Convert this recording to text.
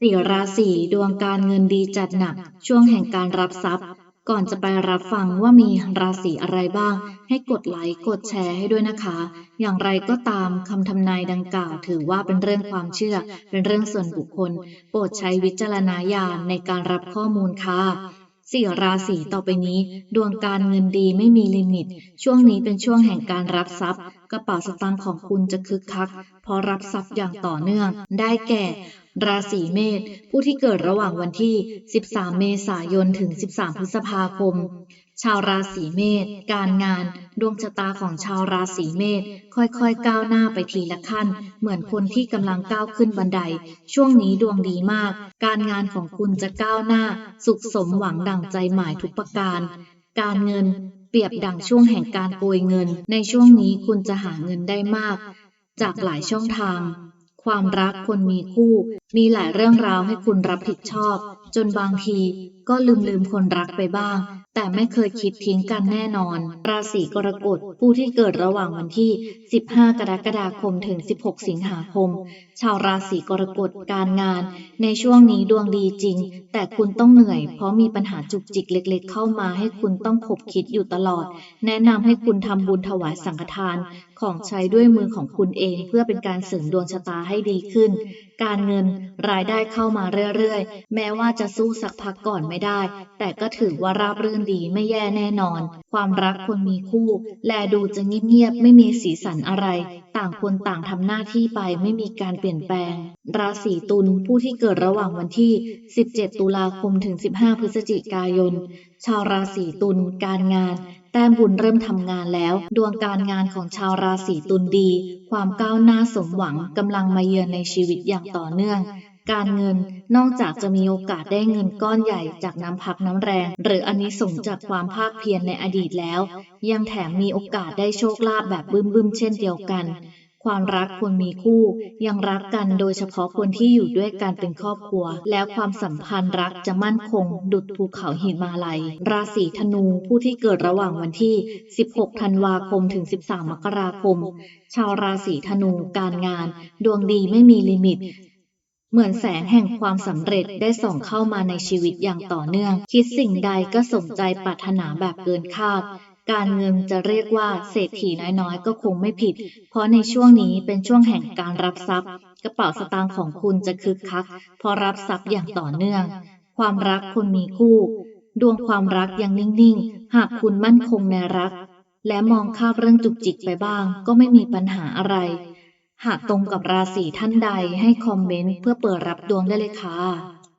สี่ราศีดวงการเงินดีจัดหนัก ช่วงแห่งการรับทรัพย์ ก่อนจะไปรับฟังว่ามีราศีอะไรบ้าง ให้กดไลค์กดแชร์ให้ด้วยนะคะ อย่างไรก็ตามคำทำนายดังกล่าว ถือว่าเป็นเรื่องความเชื่อ เป็นเรื่องส่วนบุคคล โปรดใช้วิจารณญาณในการรับข้อมูลค่ะสี่ราศีต่อไปนี้ ดวงการเงินดีไม่มีลิมิต ช่วงนี้เป็นช่วงแห่งการรับทรัพย์ กระเป๋าสตางค์ของคุณจะคึกคัก เพราะรับทรัพย์อย่างต่อเนื่อง ได้แก่ ราศีเมษผู้ที่เกิดระหว่างวันที่ 13 เมษายนถึง 13 พฤษภาคม ชาวราศีเมษการงาน ดวงชะตาของชาวราศีเมษค่อยๆ ก้าวหน้าไปทีละขั้น เหมือนคนที่กำลังก้าวขึ้นบันได ช่วงนี้ดวงดีมาก การงานของคุณจะก้าวหน้า สุขสมหวังดั่งใจหมายทุกประการ การเงินเปรียบดังช่วงแห่งการโกยเงิน ในช่วงนี้คุณจะหาเงินได้มาก จากหลายช่องทาง ความรักคนมีคู่มีหลายเรื่องราวให้คุณรับผิดชอบ จนบางทีก็ลืมลืมคนรักไปบ้าง แต่ไม่เคยคิดทิ้งกันแน่นอน ราศีกรกฎผู้ที่เกิดระหว่างวันที่ 15 กรกฎาคมถึง 16 สิงหาคม ชาวราศีกรกฎการงาน ในช่วงนี้ดวงดีจริง แต่คุณต้องเหนื่อย เพราะมีปัญหาจุกจิกเล็ก ๆ เข้ามาให้คุณต้องขบคิดอยู่ตลอด แนะนำให้คุณทำบุญถวายสังฆทาน ของใช้ด้วยมือของคุณเอง เพื่อเป็นการเสริมดวงชะตาให้ดีขึ้น การเงินรายได้เข้ามาเรื่อยๆ แม้ว่าจะสู้สักพักก่อนไม่ได้ แต่ก็ถือว่าราบรื่นดีไม่แย่แน่นอน ความรักคนมีคู่ แลดูจะเงียบๆไม่มีสีสันอะไร ต่างคนต่างทำหน้าที่ไปไม่มีการเปลี่ยนแปลง ราศีตุลผู้ที่เกิดระหว่างวันที่ 17 ตุลาคมถึง 15 พฤศจิกายน ชาวราศีตุลการงาน ต้มบุญเริ่มทำงานแล้ว ดวงการงานของชาวราศีตุลดี ความก้าวหน้าสมหวังกำลังมาเยือนในชีวิตอย่างต่อเนื่อง การเงินนอกจากจะมีโอกาสได้เงินก้อนใหญ่จากน้ำพักน้ำแรง หรืออันนี้ส่งจากความภาคเพียรในอดีตแล้ว ยังแถมมีโอกาสได้โชคลาภแบบบึ้มๆเช่นเดียวกัน ความรักคนมีคู่ ยังรักกันโดยเฉพาะคนที่อยู่ด้วยกันเป็นครอบครัว แล้วความสัมพันธ์รักจะมั่นคง ดุจภูเขาหิมาลัย ราศีธนูผู้ที่เกิดระหว่างวันที่ 16 ธันวาคมถึง 13 มกราคม ชาวราศีธนูการงาน ดวงดีไม่มีลิมิตเหมือนแสงแห่งความสำเร็จได้ส่องเข้ามาในชีวิตอย่างต่อเนื่อง คิดสิ่งใดก็สมใจปรารถนาแบบเกินคาด การเงินจะเรียกว่าเศรษฐีน้อยๆ ก็คงไม่ผิด เพราะในช่วงนี้เป็นช่วงแห่งการรับทรัพย์ กระเป๋าสตางค์ของคุณจะคึกคัก เพราะรับทรัพย์อย่างต่อเนื่อง ความรักคนมีคู่ ดวงความรักยังนิ่งๆ หากคุณมั่นคงในรัก และมองข้ามเรื่องจุกจิกไปบ้าง ก็ไม่มีปัญหาอะไร หากตรงกับราศีท่านใดให้คอมเมนต์เพื่อเปิดรับดวงได้เลยค่ะ